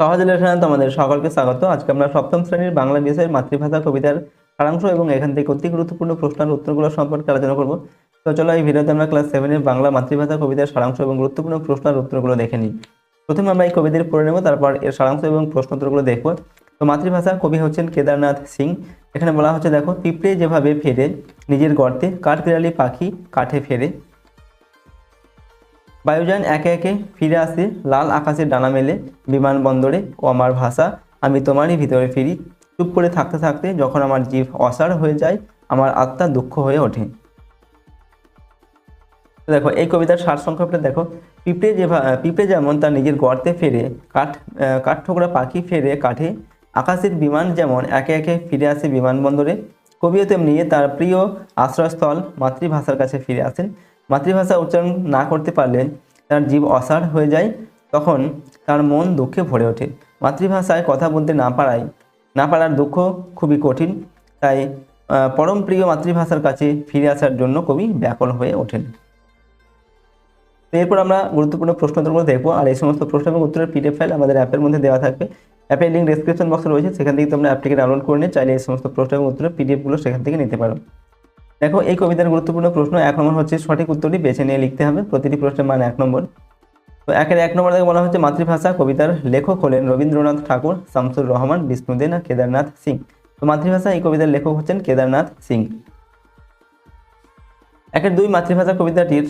সহজ লেখনে তোমাদের সকলকে স্বাগত। আজকে আমরা সপ্তম শ্রেণির বাংলা বিষয়ের মাতৃভাষা কবিতার সারাংশ এবং এখান থেকে অতি গুরুত্বপূর্ণ প্রশ্নের উত্তরগুলো সম্পর্কে আলোচনা করব। তো চলো এই ভিডিওতে আমরা ক্লাস সেভেনের বাংলা মাতৃভাষা কবিতার সারাংশ এবং গুরুত্বপূর্ণ প্রশ্নের উত্তরগুলো দেখে নিই। প্রথমে আমরা এই কবিদের পড়ে নেব, তারপর এর সারাংশ এবং প্রশ্ন উত্তরগুলো দেখব। তো মাতৃভাষার কবি হচ্ছেন কেদারনাথ সিং। এখানে বলা হচ্ছে, দেখো, পিঁপড়ে যেভাবে ফেরে নিজের গর্তে, কাঠবিড়ালি পাখি কাঠে ফেরে। বায়ুযান একে একে ফিরে আসে লাল আকাশের ডানা মেলে বিমানবন্দরে ও আমার ভাষা। আমি তোমারই ভিতরে ফিরি। চুপ করে থাকতে থাকতে যখন আমার জীব অসাড় হয়ে যায়, আমার আত্মা দুঃখ হয়ে ওঠে। দেখো, এই কবিতার সার সংক্ষেপটা দেখো। পিঁপড়ে যে পিঁপড়ে যেমন তার নিজের গর্তে ফেরে, কাঠ কাঠঠোকরা পাখি ফেরে কাঠে, আকাশের বিমান যেমন একে একে ফিরে আসে বিমানবন্দরে, কবিও তেমনি তার প্রিয় আশ্রয়স্থল মাতৃভাষার কাছে ফিরে আসেন। মাতৃভাষা উচ্চারণ না করতে পারলে তার জীব অসাড় হয়ে যায়, তখন তার মন দুঃখে ভরে ওঠে। মাতৃভাষায় কথা বলতে না পারায়, না পারার দুঃখ খুবই কঠিন। তাই পরম প্রিয় মাতৃভাষার কাছে ফিরে আসার জন্য কবি ব্যাকুল হয়ে ওঠেন। এরপর আমরা গুরুত্বপূর্ণ প্রশ্ন উত্তরগুলো দেখব। আর এই সমস্ত প্রশ্ন এবং উত্তরের পিডিএফ ফাইল আমাদের অ্যাপের মধ্যে দেওয়া থাকবে। অ্যাপের লিঙ্ক ডিসক্রিপশন বক্সে রয়েছে। সেখান থেকে তোমরা অ্যাপটিকে ডাউনলোড করে নিয়ে চাইলে এই সমস্ত প্রশ্ন এবং উত্তরের পিডিএফগুলো সেখান থেকে নিতে পারো। দেখো, এই কবিতার গুরুত্বপূর্ণ প্রশ্ন এক নম্বর হচ্ছে সঠিক উত্তরটি বেছে নিয়ে লিখতে হবে। প্রতিটি প্রশ্নের মান এক নম্বর। তো একের এক নম্বর থেকে বলা হচ্ছে মাতৃভাষা কবিতার লেখক হলেন রবীন্দ্রনাথ ঠাকুর, শামসুর রহমান বিষ্ণুদে না কেদারনাথ সিং। তো মাতৃভাষা এই কবিতার লেখক হচ্ছেন কেদারনাথ সিং। একের দুই মাতৃভাষা কবিতাটির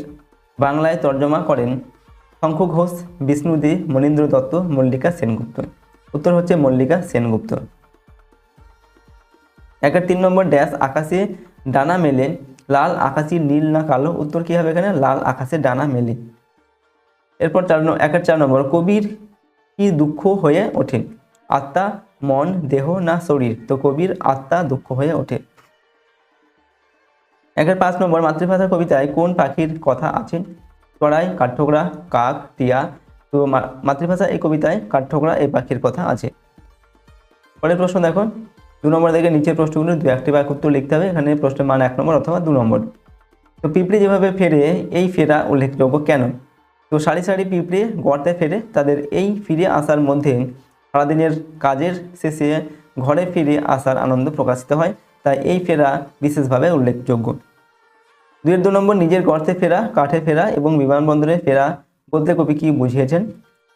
বাংলায় তর্জমা করেন শঙ্খ ঘোষ, বিষ্ণু দে, মনীন্দ্র দত্ত, মল্লিকা সেনগুপ্ত। উত্তর হচ্ছে মল্লিকা সেনগুপ্ত। একের তিন নম্বর ড্যাশ, আকাশে ডানা মেলে, লাল আকাশি, নীল না কালো, উত্তর কী হবে এখানে? লাল আকাশে ডানা মেলে। এরপর চার ন- একের চার নম্বর, কবির কি দুঃখ হয়ে ওঠে? আত্মা, মন, দেহ না শরীর? তো কবির আত্মা দুঃখ হয়ে ওঠে। একের পাঁচ নম্বর, মাতৃভাষা কবিতায় কোন পাখির কথা আছে? চড়াই, কাঠঠোকরা, কাক, টিয়া। তো মাতৃভাষা এই কবিতায় কাঠঠোকরা এই পাখির কথা আছে। পরের প্রশ্ন দেখো। দু নম্বর থেকে নিচের প্রশ্নগুলো দু একটি বাক উত্তর লিখতে হবে। এখানে প্রশ্নের মান এক নম্বর অথবা দু নম্বর। তো পিঁপড়ে যেভাবে ফেরে, এই ফেরা উল্লেখযোগ্য কেন? তো সারি সারি পিঁপড়ে গর্তে ফেরে, তাদের এই ফিরে আসার মধ্যে সারাদিনের কাজের শেষে ঘরে ফিরে আসার আনন্দ প্রকাশিত হয়। তাই এই ফেরা বিশেষভাবে উল্লেখযোগ্য। দুয়ের দু নম্বর, নিজের গর্তে ফেরা, কাঠে ফেরা এবং বিমানবন্দরে ফেরা বলতে কবি কি বুঝিয়েছেন?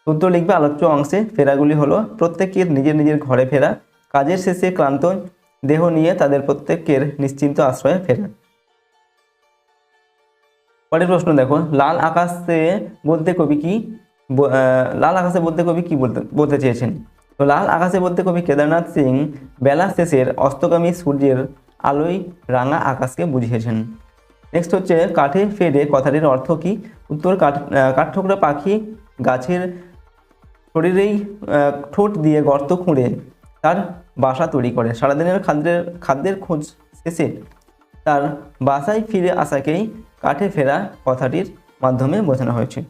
উত্তর লিখবে আলোচ্য অংশে, ফেরাগুলি হলো প্রত্যেকের নিজের নিজের ঘরে ফেরা কাজের শেষে ক্লান্ত দেহ নিয়ে তাদের প্রত্যেকের নিশ্চিন্ত আশ্রয়ে ফেরেন। পরের প্রশ্ন দেখো, লাল আকাশে বলতে কবি কি লাল আকাশে বলতে কবি কি বলতে বলতে চেয়েছেন? তো লাল আকাশে বলতে কবি কেদারনাথ সিং বেলা শেষের অস্তগামী সূর্যের আলোয় রাঙা আকাশকে বুঝিয়েছেন। নেক্সট হচ্ছে, কাঠে ফেরে কথাটির অর্থ কি? উত্তর, কাঠ কাঠঠোকরা পাখি গাছের শরীরেই ঠোঁট দিয়ে গর্ত খুঁড়ে তার বাসা তৈরি করে। সারাদিনের খাদ্যের খাদ্যের খোঁজ শেষে তার বাসায় ফিরে আসাকেই কাঠে ফেরা কথাটির মাধ্যমে বোঝানো হয়েছে।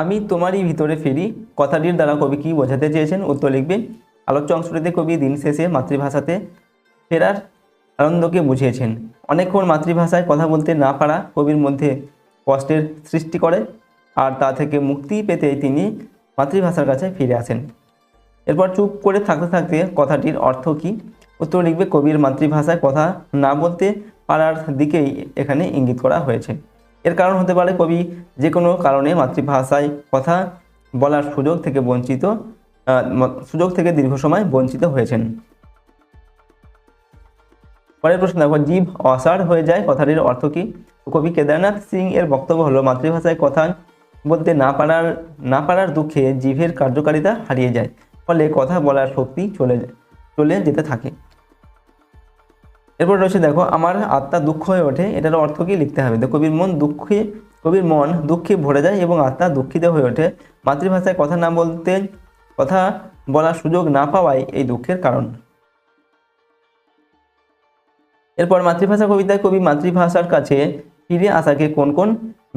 আমি তোমারই ভিতরে ফিরি। কথাটির দ্বারা কবি কি বোঝাতে চেয়েছেন? উত্তর লিখবে, আলোচ্য অংশটিতে কবি দিন শেষে মাতৃভাষাতে ফেরার আনন্দকে বুঝিয়েছেন। অনেকক্ষণ মাতৃভাষায় কথা বলতে না পারা কবির মধ্যে কষ্টের সৃষ্টি করে, আর তা থেকে মুক্তি পেতে তিনি মাতৃভাষার কাছে ফিরে আসেন। এরপর চুপ করে থাকতে থাকতে কথাটির অর্থ কি? উত্তর লিখবে কবির মাতৃভাষায় কথা না বলতে পারার দিকেই এখানে ইঙ্গিত করা হয়েছে। এর কারণ হতে পারে কবি যে কোনো কারণে মাতৃভাষায় কথা বলার সুযোগ থেকে বঞ্চিত সুযোগ থেকে দীর্ঘ সময় বঞ্চিত হয়েছেন। পরের প্রশ্ন দেখো, জীব অসাড় হয়ে যায়, কথাটির অর্থ কি? কবি কেদারনাথ সিং এর বক্তব্য হলো, মাতৃভাষায় কথা বলতে না পারার না পারার দুঃখে জিভের কার্যকারিতা হারিয়ে যায়। ফলে কথা বলার শক্তি চলে চলে যেতে থাকে। এরপর রয়েছে দেখো, আমার আত্মা দুঃখ হয়ে ওঠে, এটার অর্থ কি লিখতে হবে? তো কবির মন দুঃখে, কবির মন দুঃখে ভরে যায় এবং আত্মা দুঃখিত হয়ে ওঠে। মাতৃভাষায় কথা না বলতে, কথা বলার সুযোগ না পাওয়াই এই দুঃখের কারণ। এরপর মাতৃভাষা কবিতায় কবি মাতৃভাষার কাছে ফিরে আসাকে কোন কোন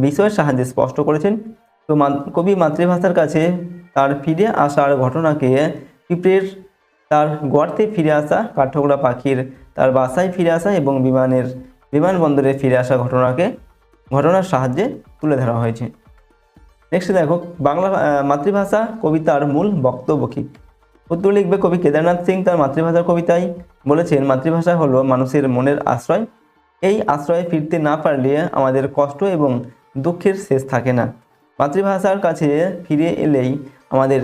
বিষয়ের সাহায্যে স্পষ্ট করেছেন? তো কবি মাতৃভাষার কাছে তার ফিরে আসার ঘটনাকে পিঁপড়ের তার গর্তে ফিরে আসা কাঠঠোকরা পাখির তার বাসায় ফিরে আসা এবং বিমানের বিমানবন্দরে ফিরে আসা ঘটনাকে, ঘটনার সাহায্যে তুলে ধরা হয়েছে। নেক্সট দেখো, বাংলা মাতৃভাষা কবিতার মূল বক্তব্য কী? উত্তর লিখবে কবি কেদারনাথ সিং, তার মাতৃভাষার কবিতায় বলেছেন, মাতৃভাষা হলো মানুষের মনের আশ্রয়। এই আশ্রয়ে ফিরতে না পারলে আমাদের কষ্ট এবং দুঃখের শেষ থাকে না। মাতৃভাষার কাছে ফিরে এলেই আমাদের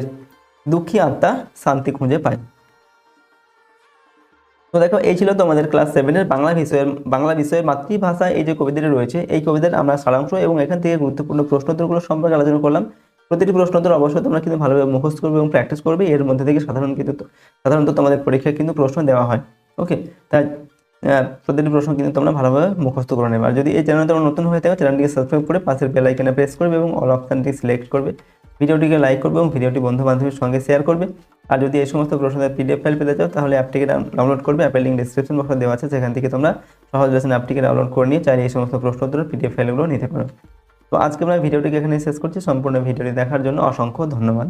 দুঃখী আত্মা শান্তি খুঁজে পায়। তো দেখো, এই ছিল তোমাদের ক্লাস সেভেনের বাংলা বিষয়ের বাংলা বিষয়ের মাতৃভাষা, এই যে কবিতাটি রয়েছে, এই কবিতার আমরা সারাংশ এবং এখান থেকে গুরুত্বপূর্ণ প্রশ্নোত্তরগুলো সম্পর্কে আলোচনা করলাম। প্রতিটি প্রশ্নোত্তর অবশ্যই তোমরা কিন্তু ভালোভাবে মুখস্থ করবে এবং প্র্যাকটিস করবে। এর মধ্যে থেকে সাধারণ কিন্তু সাধারণত তোমাদের পরীক্ষায় কিন্তু প্রশ্ন দেওয়া হয়। ওকে তাই প্রতিটি প্রশ্ন কিন্তু তোমরা ভালোভাবে মুখস্থ করে নেবে। আর যদি এই চ্যানেল তোমরা নতুন হয়ে থাকো চ্যানেলটিকে সাবস্ক্রাইব করে পাশের বেল আইকনে প্রেস করবে এবং অল অপশানটি সিলেক্ট করবে। ভিডিওটিকে লাইক করবে এবং ভিডিওটি বন্ধু বান্ধবের সঙ্গে শেয়ার করবে। আর যদি এই সমস্ত প্রশ্নের পিডিএফ ফাইল পেতে চাও, তাহলে অ্যাপটিকে ডাউনলোড করবে। অ্যাপের লিঙ্ক ডিসক্রিপশন বক্সে দেওয়া আছে। সেখান থেকে তোমরা সহজ লেসন অ্যাপটিকে ডাউনলোড করে নিয়ে চাইলে এই সমস্ত প্রশ্ন উত্তর পিডিএফ ফাইলগুলো নিতে পারো। তো আজকে আমরা ভিডিওটিকে এখানে শেষ করছি। সম্পূর্ণ ভিডিওটি দেখার জন্য অসংখ্য ধন্যবাদ।